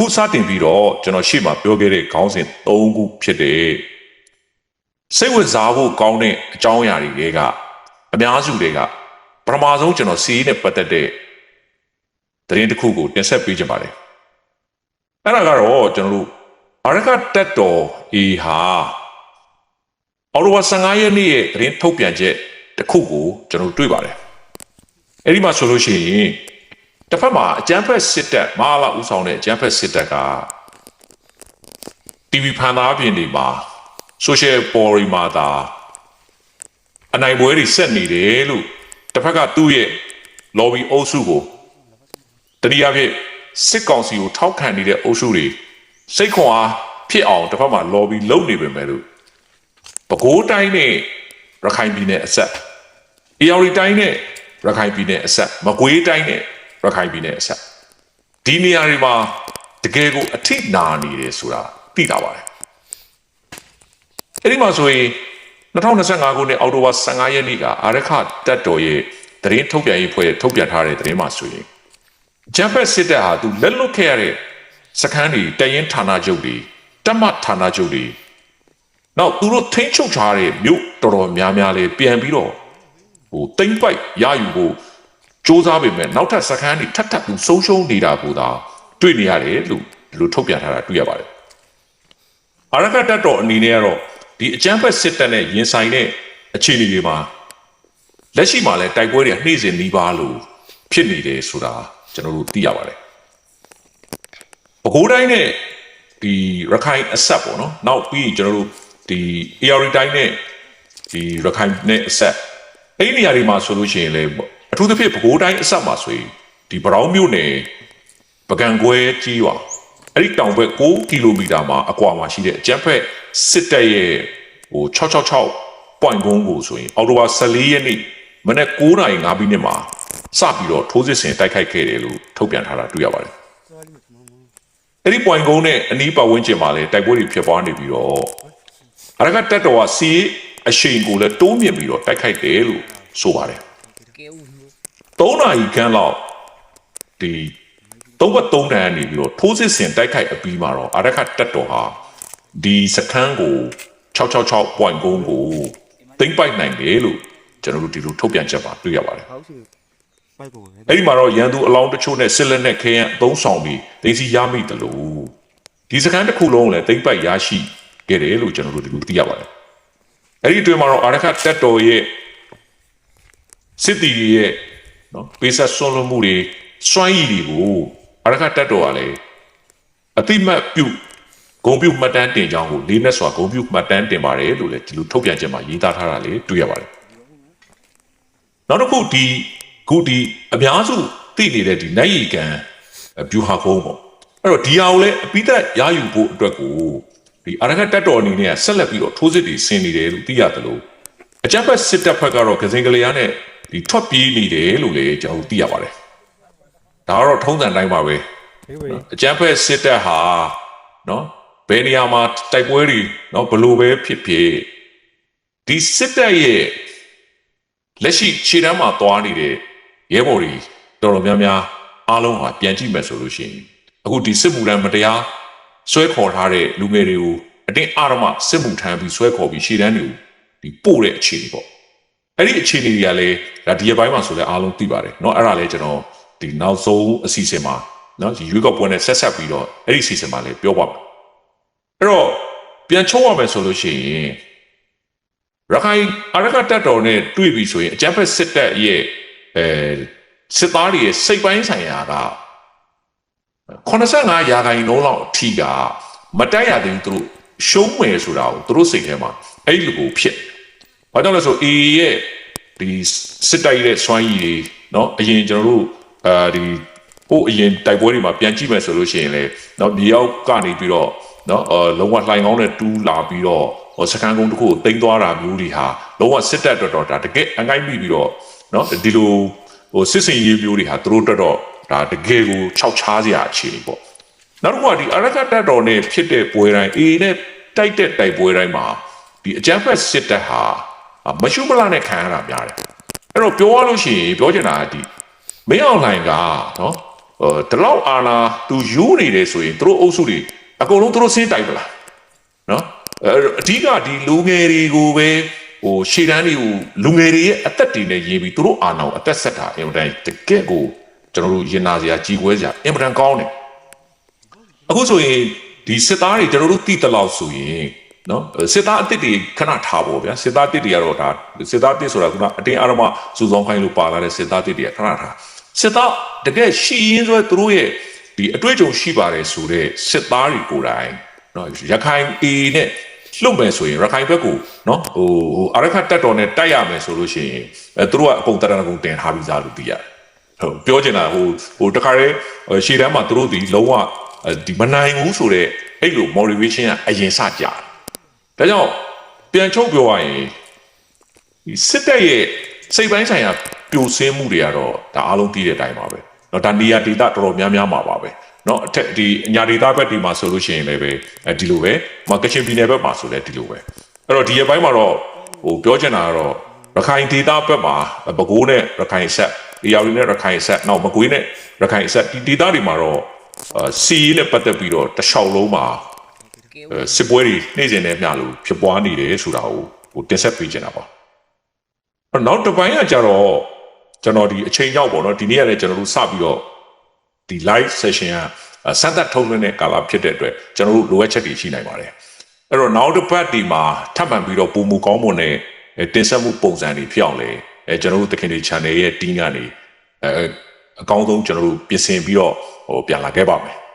အခုစတင်ပြီးတော့ကျွန်တော်ရှေ့မှာပြောခဲ့တဲ့ခေါင်းစဉ်၃ခုဖြစ်တဲ့စိတ်ဝင်စားဖို့ကောင်းတဲ့အကြောင်းအရာတွေတွေကအများစုတွေကပထမဆုံးကျွန်တော်စီးရေးနဲ့ပတ်သက်တဲ့သတင်းတစ်ခုကိုတင်ဆက်ပေးချင်ပါတယ်အဲ့ဒါကတော့ကျွန်တော်တို့အရကတက်တော်အေဟာအော်တိုဝါ15ရက်နေ့ရဲ့သတင်းထုတ်ပြန်ချက်တစ်ခုကိုကျွန်တော်တို့တွေ့ပါတယ်အဲ့ဒီမှာဆိုလို့ရှိရင် တစ်ဖက်မှာအကြမ်းဖက်စစ်တပ်မဟာလာဦးဆောင်တဲ့အကြမ်းဖက်စစ်တပ်က TV ဖန်သားပြင်တွေမှာ social forum မှာသာအနိုင်ပွဲတွေဆက်နေတယ်လို့တစ်ဖက်ကသူ့ရဲ့ lobby အုပ်စုကိုတနည်းအားဖြင့်စစ်ကောင်စီကိုထောက်ခံနေတဲ့အုပ်စုတွေစိတ်ခွန်အားဖြစ်အောင်တစ်ဖက်မှာ lobby လုပ်နေပေမဲ့လို့ပဲခူးတိုင်းနဲ့ရခိုင်ပြည်နယ်အဆက်အေရဝတီတိုင်းနဲ့ရခိုင်ပြည်နယ်အဆက်မကွေးတိုင်းနဲ့ ရခိုင်ပြည်နယ်အဆက်ဒီနေရာတွေမှာတကယ်ကိုအထိနာနေတယ်ဆိုတာသိတာပါတယ်အဲ့ဒီမှာဆိုရင်2025ခုနှစ်အောက်တိုဘာ15ရက်နေ့ကအာရခတက်တော်ရဲ့သတင်းထုတ်ပြန်ရေးဖွဲ့ထုတ်ပြန်ထားတဲ့သတင်းမှာဆိုရင်ဂျမ်ဖက်စစ်တပ်ဟာသူလက်လွတ်ခဲ့ရတဲ့စခန်းတွေတရင်ဌာနချုပ်တွေတက်မဌာနချုပ်တွေနောက်သူတို့ထိန်းချုပ်ထားတဲ့မြို့တော်တော်များများလေးပြန်ပြီးတော့ဟိုတိမ့်ပိုက်ရယူဖို့ စ조사ပေမဲ့နောက်ထပ်စခန်းတွေထပ်ထပ်သူဆုံးရှုံးနေတာကိုသာတွေ့နေရတယ်လို့ဒီလိုထုတ်ပြန်ထားတာတွေ့ရပါတယ်အရကတက်တော်အနေနဲ့ကတော့ဒီအကြမ်းဖက်စစ်တပ်နဲ့ရင်ဆိုင်တဲ့အခြေအနေတွေမှာလက်ရှိမှာလည်းတိုက်ပွဲတွေနှိမ့်စင်နှီးပါလို့ဖြစ်နေတယ်ဆိုတာကျွန်တော်တို့သိရပါတယ်။ပဲခူးတိုင်းနဲ့ဒီရခိုင်အဆက်ပေါ့နော်။နောက်ပြီးရင်ကျွန်တော်တို့ဒီ AR တိုင်းနဲ့ဒီရခိုင်နဲ့အဆက်အဲ့ဒီနေရာတွေမှာဆိုလို့ရှိရင်လည်း အထူးသဖြင့်ပဲခူးတိုင်းအဆက်မှာဆိုရင်ဒီဗရောင်းမြို့နယ်ပကံကွဲကြီးရွာအဲ့ဒီတောင်ဘက်6ကီလိုမီတာမှာအကွာမှာရှိတဲ့အကျန်းဖက်စစ်တပ်ရဲ့ဟို666ပွိုင်ကုန်းကိုဆိုရင်အော်တိုဘာ14ရက်နေ့မနေ့9:05မိနစ်မှာစပြီးတော့ထိုးစစ်ဆင်တိုက်ခိုက်ခဲ့တယ်လို့ထုတ်ပြန်ထားတာတွေ့ရပါတယ်အဲ့ဒီပွိုင်ကုန်းနဲ့အနီးပတ်ဝန်းကျင်မှာလည်းတိုက်ပွဲတွေဖြစ်ပွားနေပြီးတော့အရကတက်တော်ကစီးအရှိန်ကိုလည်းတိုးမြင့်ပြီးတော့တိုက်ခိုက်တယ်လို့ဆိုပါတယ် 3နာရီခန့်လောက်ဒီသုံးဘက်သုံးတန်းနေပြီးတော့ထိုးစစ်ဆင်တိုက်ခိုက်အပြီးမှာတော့အာရခတက်တော်ဟာဒီစခန်းကို666 point ကိုသိမ့်ပိုက်နိုင်တယ်လို့ကျွန်တော်တို့ဒီလိုထုတ်ပြန်ချက်ပါတွေ့ရပါတယ်အဲ့ဒီမှာတော့ရန်သူအလောင်းတချို့နဲ့စစ်လက်နဲ့ခဲယံအသုံးဆောင်ပြီးဒိစီရမိတယ်လို့ဒီစခန်းတစ်ခုလုံးကိုလည်းသိမ့်ပိုက်ရရှိခဲ့တယ်လို့ကျွန်တော်တို့ဒီလိုသိရပါတယ်အဲ့ဒီအတွင်းမှာတော့အာရခတက်တော်ရဲ့စစ်တီရဲ့ နော်ပေးဆက်ဆွန့်လွတ်မှုတွေစွမ်းရည်တွေကိုအရခတက်တော်ကလည်းအတိမတ်ပြုဂုံပြုမှတ်တမ်းတင်ကြောင်းကိုလေးနဲ့စွာဂုံပြုမှတ်တမ်းတင်ပါတယ်လို့လည်းဒီလိုထုတ်ပြန်ချက်မှာရေးသားထားတာလေးတွေ့ရပါတယ်နောက်တစ်ခုဒီခုဒီအများစုသိနေတဲ့ဒီနိုင်ရီကန်ဗျူဟာကုန်းပေါ့အဲ့တော့ဒီဟာကိုလည်းအပိသက်ရယူဖို့အတွက်ကိုဒီအရဟတ်တက်တော်အနေနဲ့ဆက်လက်ပြီးတော့ထိုးစစ်တွေဆင်နေတယ်လို့သိရတယ်လို့အကြမ်းဖက်စစ်တပ်ဘက်ကတော့ကစင်ကလေးအားနဲ့ ဒီထွက်ပြေးနေတယ်လို့လည်းကျွန်တော်တို့သိရပါတယ်ဒါကတော့ထုံးစံတိုင်းပါပဲ因为အကြမ်းဖက်စစ်တပ်ဟာနော်ဘယ်နေရာမှာတိုက်ပွဲတွေနော်ဘလို့ပဲဖြစ်ဖြစ်ဒီစစ်တပ်ရဲ့လက်ရှိခြေတန်းမှာသွားနေတဲ့ရဲဘော်တွေတော်တော်များများအားလုံးဟာပြန်ကြည့်မယ်ဆိုလို့ရှိရင်အခုဒီစစ်မှုထမ်းမတရားဆွဲခေါ်ထားတဲ့လူငယ်တွေကိုအတင်းအဓမ္မစစ်မှုထမ်းပြီးဆွဲခေါ်ပြီးခြေတန်းတွေကိုဒီပို့တဲ့အခြေအနေပေါ့ အဲ့ဒီအခြေအနေတွေကလည်းဒါဒီရက်ပိုင်းမှာဆိုလည်းအားလုံးသိပါတယ်เนาะအဲ့ဒါလည်းကျွန်တော်ဒီနောက်ဆုံးအစီအစဉ်မှာเนาะဒီရွေးကောက်ပွဲနဲ့ဆက်ဆက်ပြီးတော့အဲ့ဒီအစီအစဉ်မှာလည်းပြောပါမယ်အဲ့တော့ပြန်ချုံးရမယ်ဆိုလို့ရှိရင်ရခိုင်အရကတက်တော်နဲ့တွေ့ပြီဆိုရင်အကြမ်းဖက်စစ်တပ်ရဲ့အဲစစ်သားတွေရဲ့စိတ်ပိုင်းဆိုင်ရာက85ရာခိုင်နှုန်းလောက်အထိကမတက်ရသေးဘူးသူတို့ရှုံးမယ်ဆိုတာကိုသူတို့စိတ်ထဲမှာအဲ့ဒီလိုကိုဖြစ်တယ် ။ ဘာကြောင့်လဲဆို A ရဲ့ဒီစစ်တိုက်ရဲ့စွမ်းရည်တွေเนาะအရင်ကျွန်တော်တို့အာဒီဟိုအရင်တိုက်ပွဲတွေမှာပြန်ကြည့်မယ်ဆိုလို့ရှိရင်လေเนาะမြေရောက်ကနေပြီးတော့เนาะအာလုံးဝလှိုင်ကောင်းနဲ့တူးလာပြီးတော့ဟိုစကန်ကုန်းတစ်ခုကိုတင်သွားတာမျိုးတွေဟာလုံးဝစစ်တပ်တော်တော်ဒါတကယ်အငိုက်မိပြီးတော့เนาะဒီလိုဟိုစစ်စင်ရေးမျိုးတွေဟာသူတို့တော်တော်ဒါတကယ်ကိုခြောက်ခြားစရာအခြေအနေပေါ့ နောက်တစ်ခုကဒီအရကတက်တော်နဲ့ဖြစ်တဲ့ပွဲတိုင်းအေနဲ့တိုက်တဲ့တိုက်ပွဲတိုင်းမှာဒီအကြမ်းဖက်စစ်တပ်ဟာအာ မရှုမလနဲ့ခံရတာများတယ်အဲ့တော့ပြောရလို့ရှိရင်ပြောချင်တာကဒီမင်းအောင်လှိုင်ကနော်ဟိုဒီလောက်အာနာသူယူနေတယ်ဆိုရင်သူတို့အုပ်စုတွေအကုန်လုံးသူတို့စင်းတိုက်ပလားနော်အဲအဓိကဒီလူငယ်တွေကိုပဲဟိုရှေ့တန်းတွေကိုလူငယ်တွေရဲ့အသက်တွေနဲ့ရေးပြီးသူတို့အာနာကိုအသက်ဆက်တာအင်မတန်တကယ့်ကိုကျွန်တော်တို့ရင်နာစရာကြီးကွဲစရာအင်မတန်ကောင်းတယ်အခုဆိုရင်ဒီစစ်သားတွေကျွန်တော်တို့တိတလောက်ဆိုရင် နော်စစ်သားအစ်စ်တွေခဏထားဖို့ဗျာစစ်သားအစ်စ်တွေကတော့ဒါစစ်သားအစ်စ်ဆိုတာကအတင်းအရမစူဆောင်းခိုင်းလို့ပါလာတဲ့စစ်သားအစ်စ်တွေကခဏထားစစ်သားတကယ်ရှိရင်းဆိုသူတို့ရဲ့ဒီအတွေ့အကြုံရှိပါတယ်ဆိုတော့စစ်သားတွေကိုယ်တိုင်နော်ရခိုင် A နဲ့လွတ်မယ်ဆိုရင်ရခိုင်ဘက်ကိုနော်ဟိုဟိုအရခတ်တက်တော်နဲ့တိုက်ရမယ်ဆိုလို့ရှိရင်အဲသူတို့ကအကုန်တရဏဂုံတင်ထားပြီးသားလို့သိရတယ်ဟုတ်ပြောချင်တာဟိုဟိုတခါတည်းဟိုရှေ့တန်းမှာသူတို့ဒီလုံးဝအဲဒီမနိုင်ဘူးဆိုတော့အဲ့လို motivation ကအရင်စကြတယ် ဒါကြောင့်ပြန်ချုပ်ပြောရရင်ဒီစစ်တပ်ရဲ့စိတ်ပိုင်းဆိုင်ရာပြိုဆင်းမှုတွေကတော့ဒါအားလုံးသိတဲ့အတိုင်းပါပဲเนาะဒါနေရာဒေသတော်တော်များများမှာပါပဲเนาะအထက်ဒီအညာဒေသဘက်ဒီမှာဆိုလို့ရှိရင်လည်းပဲအဲဒီလိုပဲမကချင်ပြည်နယ်ဘက်မှာဆိုလည်းဒီလိုပဲအဲ့တော့ဒီရဲ့ဘက်မှာတော့ဟိုပြောချင်တာကတော့ရခိုင်ဒေသဘက်မှာပဲခူးနဲ့ရခိုင်ဆက်ဒီရောက်နဲ့ရခိုင်ဆက်နောက်မကွေးနဲ့ရခိုင်ဆက်ဒီဒေသတွေမှာတော့အာစီးနဲ့ပတ်သက်ပြီးတော့တစ်လျှောက်လုံးမှာ အဲ စစ်ပွဲတွေနေ့စဉ်နဲ့မျှလို့ဖြစ်ပွားနေတယ်ဆိုတာကိုဟိုတင်ဆက်ပေးချင်တာပါအဲ့နောက်တစ်ပိုင်းကကြတော့ကျွန်တော်ဒီအချိန်ရောက်ပေါ့နော်ဒီနေ့ကလည်းကျွန်တော်တို့စပြီးတော့ဒီ live session ကစမ်းသပ်ထုတ်လွှင့်တဲ့ကာလဖြစ်တဲ့အတွက်ကျွန်တော်တို့လိုအပ်ချက်တွေရှိနိုင်ပါတယ်အဲ့တော့နောက်တစ်ပတ်ဒီမှာထပ်မံပြီးတော့ပုံမူကောင်းမွန်တဲ့အဲတင်ဆက်မှုပုံစံတွေဖြစ်အောင်လေအဲကျွန်တော်တို့တခင်တွေ channel ရဲ့ team ကနေအဲအကောင်းဆုံးကျွန်တော်တို့ပြင်ဆင်ပြီးတော့ဟိုပြန်လာခဲ့ပါမယ်